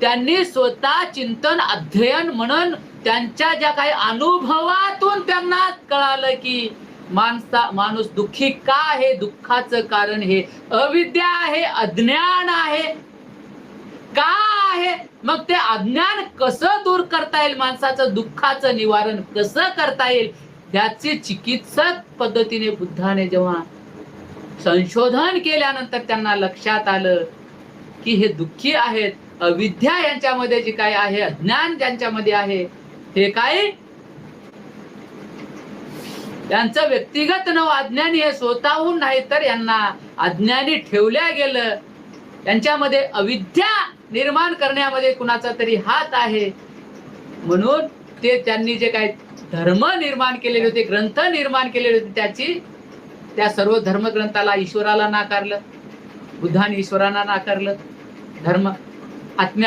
त्यांनी स्वतः चिंतन अध्ययन म्हणून त्यांच्या ज्या काही अनुभवातून त्यांना कळालं की माणसा माणूस दुःखी का आहे? दुःखाचं कारण हे. अविद्या आहे अज्ञान आहे. का आहे? मग ते अज्ञान कसं दूर करता येईल? माणसाचं दुःखाचं निवारण कसं करता येईल? याची चिकित्सक पद्धतीने बुद्धाने जेव्हा संशोधन केल्यानंतर त्यांना लक्षात आलं की हे दुःखी आहेत अविद्या यांच्यामध्ये जे काय आहे अज्ञान ज्यांच्यामध्ये आहे हे काय? त्यांचं व्यक्तिगत नाव अज्ञानी हे स्वतःहून नाही तर यांना अज्ञानी ठेवल्या गेलं. त्यांच्यामध्ये अविद्या निर्माण करण्यामध्ये कुणाचा तरी हात आहे. म्हणून ते त्यांनी जे काय धर्म निर्माण केलेले होते ग्रंथ निर्माण केलेले होते त्याची त्या सर्व धर्मग्रंथाला ईश्वराला नाकारलं. बुद्धाने ईश्वराला नाकारलं. धर्म आत्म्या